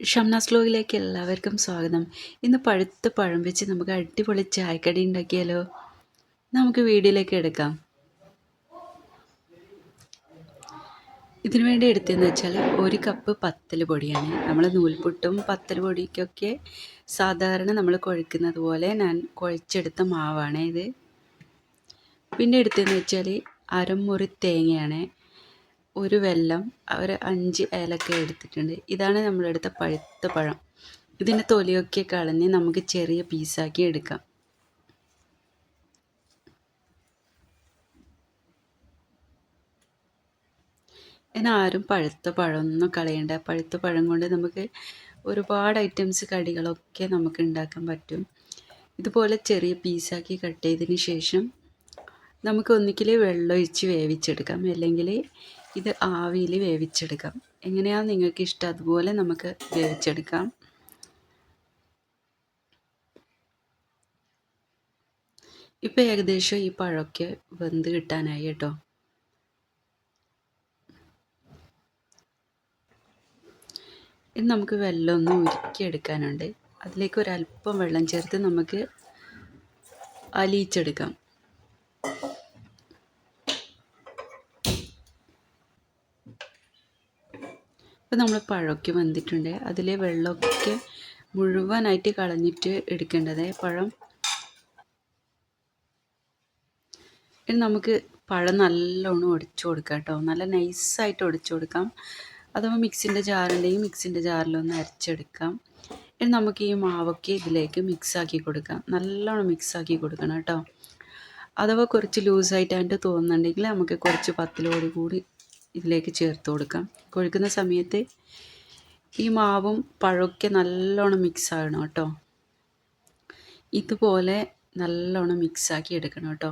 ഷംനാസ് വ്ലോഗിലേക്ക് എല്ലാവർക്കും സ്വാഗതം. ഇന്ന് പഴുത്ത പഴം വെച്ച് നമുക്ക് അടിപൊളി ചായക്കടി ഉണ്ടാക്കിയാലോ? നമുക്ക് വീഡിയോയിലേക്ക് എടുക്കാം. ഇതിനു വേണ്ടി എടുത്തതെന്ന് വെച്ചാൽ ഒരു കപ്പ് പത്തൽ പൊടിയാണ്. നമ്മൾ നൂൽപുട്ടും പത്തൽ പൊടിക്കൊക്കെ സാധാരണ നമ്മൾ കുഴക്കുന്നത് പോലെ ഞാൻ കുഴച്ചെടുത്ത മാവാണ് ഇത്. പിന്നെ എടുത്തതെന്ന് വെച്ചാൽ അരമുറി തേങ്ങയാണ്. ഒരു വെല്ലം ഒരു അഞ്ച് ഏലക്ക എടുത്തിട്ടുണ്ട്. ഇതാണ് നമ്മളെടുത്ത പഴുത്ത പഴം. ഇതിന്റെ തൊലിയൊക്കെ കളഞ്ഞ് നമുക്ക് ചെറിയ പീസാക്കി എടുക്കാം. ഇനി ആരും പഴുത്ത പഴമൊന്നും കളയണ്ട. പഴുത്ത പഴം കൊണ്ട് നമുക്ക് ഒരുപാട് ഐറ്റംസ് കടികളൊക്കെ നമുക്ക് ഉണ്ടാക്കാൻ പറ്റും. ഇതുപോലെ ചെറിയ പീസാക്കി കട്ട് ചെയ്തതിന് ശേഷം നമുക്ക് ഒന്നിക്കിൽ വെള്ളം ഒഴിച്ച് വേവിച്ചെടുക്കാം. അല്ലെങ്കിൽ ഇത് ആവിയിൽ വേവിച്ചെടുക്കാം. എങ്ങനെയാണ് നിങ്ങൾക്ക് ഇഷ്ടം അതുപോലെ നമുക്ക് വേവിച്ചെടുക്കാം. ഇപ്പം ഏകദേശം ഈ പഴമൊക്കെ വെന്ത് കിട്ടാനായി കേട്ടോ. ഇനി നമുക്ക് വെള്ളം ഒന്ന് ഉരുക്കിയെടുക്കാനുണ്ട്. അതിലേക്ക് ഒരല്പം വെള്ളം ചേർത്ത് നമുക്ക് അലിയിച്ചെടുക്കാം. ഇപ്പം നമ്മൾ പഴമൊക്കെ വന്നിട്ടുണ്ട് അതിലെ വെള്ളമൊക്കെ മുഴുവനായിട്ട് കളഞ്ഞിട്ട് എടുക്കേണ്ടത്. പഴം. ഇനി നമുക്ക് പഴം നല്ലോണം ഒടിച്ചു കൊടുക്കാം കേട്ടോ. നല്ല നൈസായിട്ട് ഒടിച്ചു കൊടുക്കാം. അഥവാ മിക്സിന്റെ ജാറുണ്ടെങ്കിൽ മിക്സിന്റെ ജാറിലൊന്ന് അരച്ചെടുക്കാം. ഇനി നമുക്ക് ഈ മാവൊക്കെ ഇതിലേക്ക് മിക്സാക്കി കൊടുക്കാം. നല്ലോണം മിക്സാക്കി കൊടുക്കണം കേട്ടോ. അഥവാ കുറച്ച് ലൂസായിട്ടായിട്ട് തോന്നുന്നുണ്ടെങ്കിൽ നമുക്ക് കുറച്ച് പത്തിലോട് കൂടി ഇതിലേക്ക് ചേർത്ത് കൊടുക്കാം. കൊഴുക്കുന്ന സമയത്ത് ഈ മാവും പഴമൊക്കെ നല്ലോണം മിക്സ് ആകണം കേട്ടോ. ഇതുപോലെ നല്ലോണം മിക്സാക്കി എടുക്കണം കേട്ടോ.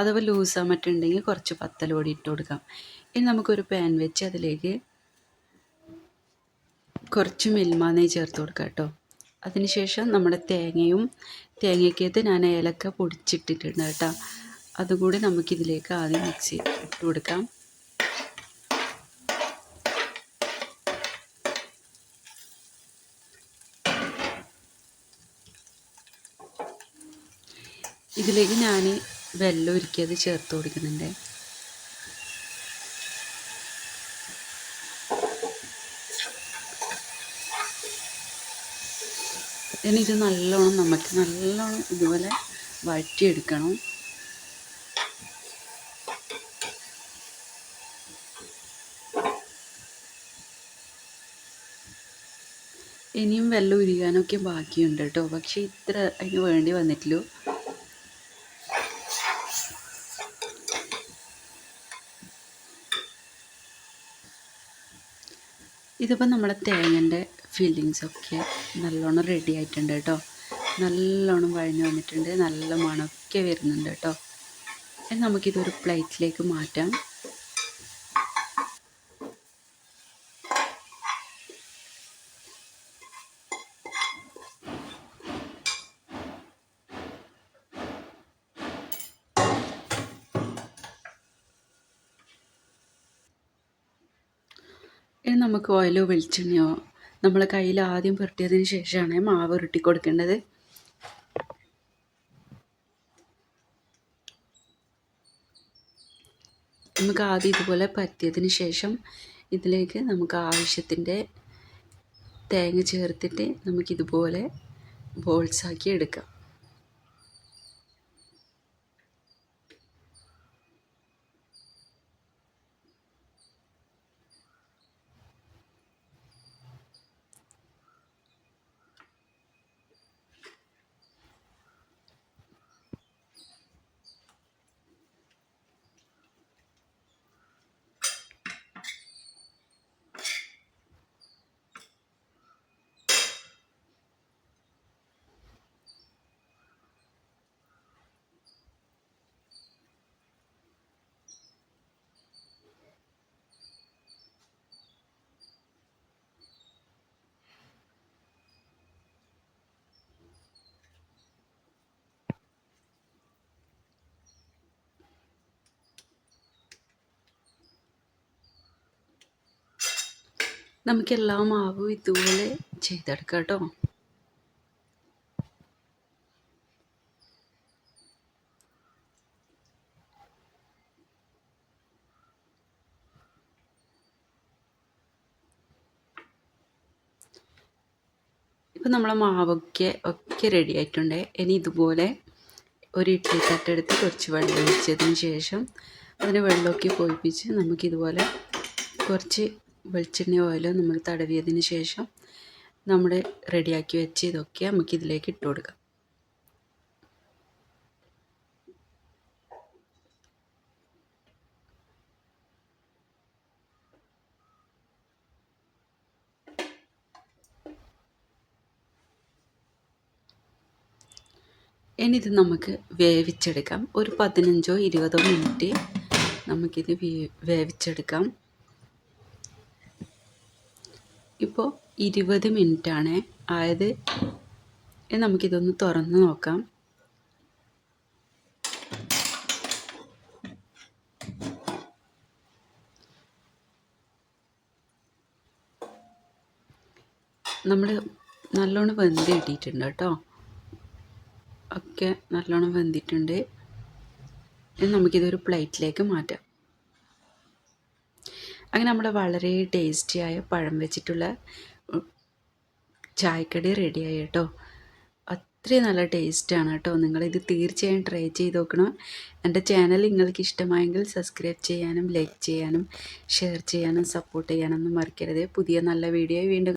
അഥവാ ലൂസാ മറ്റുണ്ടെങ്കിൽ കുറച്ച് പത്തലോടി ഇട്ട് കൊടുക്കാം. ഇനി നമുക്കൊരു പാൻ വെച്ച് അതിലേക്ക് കുറച്ച് മിൽമാനെ ചേർത്ത് കൊടുക്കാം കേട്ടോ. അതിനുശേഷം നമ്മുടെ തേങ്ങയും തേങ്ങയ്ക്കകത്ത് ഞാൻ ഏലക്ക പൊടിച്ചിട്ടിട്ടുണ്ട് കേട്ടോ. അതുകൂടി നമുക്കിതിലേക്ക് ആദ്യം മിക്സ് ചെയ്ത് ഇട്ട് കൊടുക്കാം. ഇതിലേക്ക് ഞാൻ വെല്ലം ഉരുക്കിയത് ചേർത്ത് കൊടുക്കുന്നുണ്ട്. ഇനി ഇത് നല്ലോണം നമുക്ക് നല്ലോണം ഇതുപോലെ വഴറ്റിയെടുക്കണം. ഇനിയും വെള്ളം ഉരുകാനൊക്കെ ബാക്കിയുണ്ട് കേട്ടോ. പക്ഷേ ഇത്ര അതിന് വേണ്ടി വന്നിട്ടില്ലൂ. ഇതിപ്പോൾ നമ്മുടെ തേങ്ങന്റെ ഫില്ലിങ്സൊക്കെ നല്ലോണം റെഡി ആയിട്ടുണ്ട് കേട്ടോ. നല്ലോണം വഴഞ്ഞു വന്നിട്ടുണ്ട്. നല്ല മണമൊക്കെ വരുന്നുണ്ട് കേട്ടോ. നമുക്കിതൊരു പ്ലേറ്റിലേക്ക് മാറ്റാം. ഇനി നമുക്ക് ഓയിലോ വെളിച്ചെണ്ണയോ നമ്മൾ കയ്യിൽ ആദ്യം പുരട്ടിയതിന് ശേഷമാണ് മാവ് ഉരുട്ടി കൊടുക്കേണ്ടത്. നമുക്ക് ആദ്യം ഇതുപോലെ പറ്റിയതിന് ശേഷം ഇതിലേക്ക് നമുക്ക് ആവശ്യത്തിന്റെ തേങ്ങ ചേർത്തിട്ട് നമുക്കിതുപോലെ ബോൾസാക്കി എടുക്കാം. നമുക്ക് എല്ലാ മാവും ഇതുപോലെ ചെയ്തെടുക്കാം കേട്ടോ. ഇപ്പം നമ്മളെ മാവൊക്കെ ഒക്കെ റെഡി ആയിട്ടുണ്ട്. ഇനി ഇതുപോലെ ഒരു ഇഡ്ഡലി തട്ടെടുത്ത് കുറച്ച് വെള്ളം ഒഴിച്ചതിന് ശേഷം അതിന് വെള്ളമൊക്കെ പൊഴിപ്പിച്ച് നമുക്കിതുപോലെ കുറച്ച് വെളിച്ചെണ്ണ ഓയിൽ നമ്മൾ തടവിയതിന് ശേഷം നമ്മൾ റെഡിയാക്കി വെച്ച് ഇതൊക്കെ നമുക്ക് ഇതിലേക്ക് ഇട്ട് കൊടുക്കാം. ഇനി ഇത് നമുക്ക് വേവിച്ചെടുക്കാം. ഒരു പതിനഞ്ചോ ഇരുപതോ മിനിറ്റ് നമുക്കിത് വേവിച്ചെടുക്കാം. ഇപ്പോൾ ഇരുപത് മിനിറ്റാണ്. ആയത് നമുക്കിതൊന്ന് തുറന്ന് നോക്കാം. നമ്മൾ നല്ലോണം വെന്ത് കിട്ടിയിട്ടുണ്ട് കേട്ടോ. ഒക്കെ നല്ലോണം വെന്തിട്ടുണ്ട്. നമുക്കിതൊരു പ്ലേറ്റിലേക്ക് മാറ്റാം. അങ്ങനെ നമ്മൾ വളരെ ടേസ്റ്റിയായ പഴം വെച്ചിട്ടുള്ള ചായക്കടി റെഡിയായി കേട്ടോ. അത്രയും നല്ല ടേസ്റ്റാണ് കേട്ടോ. നിങ്ങളിത് തീർച്ചയായും ട്രൈ ചെയ്ത് നോക്കണം. എന്റെ ചാനൽ നിങ്ങൾക്ക് ഇഷ്ടമായെങ്കിൽ സബ്സ്ക്രൈബ് ചെയ്യാനും ലൈക്ക് ചെയ്യാനും ഷെയർ ചെയ്യാനും സപ്പോർട്ട് ചെയ്യാനൊന്നും മറക്കരുത്. പുതിയ നല്ല വീഡിയോ വീണ്ടും